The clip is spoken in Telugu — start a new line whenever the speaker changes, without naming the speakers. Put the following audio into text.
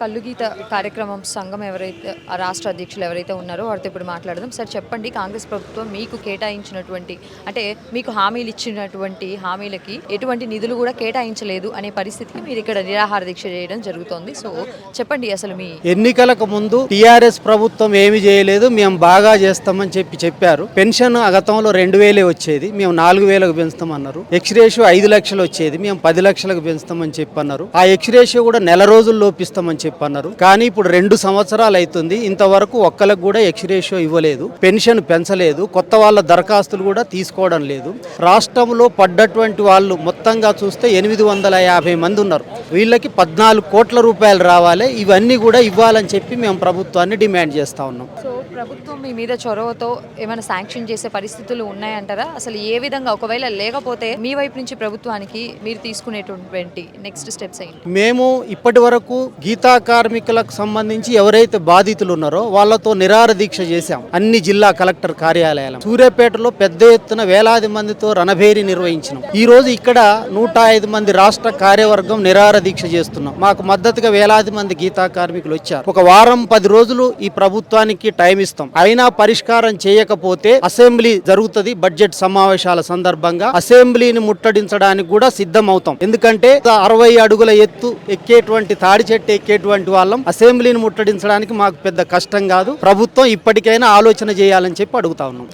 కల్లుగీత కార్యక్రమం సంఘం ఎవరైతే ఆ రాష్ట్ర అధ్యక్షులు ఎవరైతే ఉన్నారో వారితో ఇప్పుడు మాట్లాడదాం. సార్ చెప్పండి కాంగ్రెస్ ప్రభుత్వం మీకు కేటాయించినటువంటి అంటే మీకు హామీలు ఇచ్చినటువంటి హామీలకి ఎటువంటి నిధులు కూడా కేటాయించలేదు అనే పరిస్థితికి మీరు ఇక్కడ నిరాహార దీక్ష చేయడం జరుగుతోంది. సో చెప్పండి అసలు మీ
ఎన్నికలకు ముందు టీఆర్ఎస్ ప్రభుత్వం ఏమి చేయలేదు మేము బాగా చేస్తామని చెప్పి చెప్పారు. పెన్షన్ గతంలో రెండు వేలే వచ్చేది మేము నాలుగు వేలకు పెంచుతామన్నారు. ఎక్స్ రేషియో ఐదు లక్షలు వచ్చేది మేము పది లక్షలకు పెంచుతామని చెప్పి అన్నారు ఆ ఎక్స్ రేషియో కూడా నెల రోజులు లోపిస్తామని చెప్పి అన్నారు. కానీ ఇప్పుడు రెండు సంవత్సరాలు అవుతుంది ఇంతవరకు ఒక్కలకు కూడా ఎక్స్రేషియో ఇవ్వలేదు. పెన్షన్ పెంచలేదు. కొత్త వాళ్ళ దరఖాస్తులు కూడా తీసుకోవడం లేదు. రాష్ట్రంలో పడ్డటువంటి వాళ్ళు మొత్తంగా చూస్తే ఎనిమిది వందల యాభై మంది ఉన్నారు. వీళ్ళకి పద్నాలుగు కోట్ల రూపాయలు రావాలి. ఇవన్నీ కూడా ఇవ్వాలని చెప్పి మేము ప్రభుత్వాన్ని డిమాండ్ చేస్తా ఉన్నాం.
ప్రభుత్వం మీ మీద చొరవతో ఏమైనా శాంక్షన్ చేసే పరిస్థితులు ఉన్నాయంటారా? అసలు ఏ విధంగా? ఒకవేళ లేకపోతే మీ వైపు నుంచి ప్రభుత్వానికి మీరు తీసుకునేటువంటి నెక్స్ట్ స్టెప్స్ ఏంటి?
మేము ఇప్పటి వరకు గీతా కార్మికులకు సంబంధించి ఎవరైతే బాధితులు ఉన్నారో వాళ్ళతో నిరార దీక్ష చేశాం. అన్ని జిల్లా కలెక్టర్ కార్యాలయాలు సూర్యాపేటలో పెద్ద ఎత్తున వేలాది మందితో రణభేరి నిర్వహించినాం. ఈ రోజు ఇక్కడ నూట ఐదు మంది రాష్ట్ర కార్యవర్గం నిరార దీక్ష చేస్తున్నాం. మాకు మద్దతుగా వేలాది మంది గీతా కార్మికులు వచ్చారు. ఒక వారం పది రోజులు ఈ ప్రభుత్వానికి టైం ఇస్తాం అయినా పరిష్కారం చేయకపోతే అసెంబ్లీ జరుగుతుంది బడ్జెట్ సమావేశాల సందర్భంగా. అసెంబ్లీని ముట్టడించడానికి కూడా సిద్ధం అవుతాం ఎందుకంటే అరవై అడుగుల ఎత్తు ఎక్కేటువంటి తాడి చెట్టు ఎక్కేటువంటి వాళ్ళం. అసెంబ్లీని ముట్టడించడానికి మాకు పెద్ద కష్టం కాదు. ప్రభుత్వం ఇప్పటికైనా ఆలోచన చేయాలని చెప్పి అడుగుతా ఉన్నాం.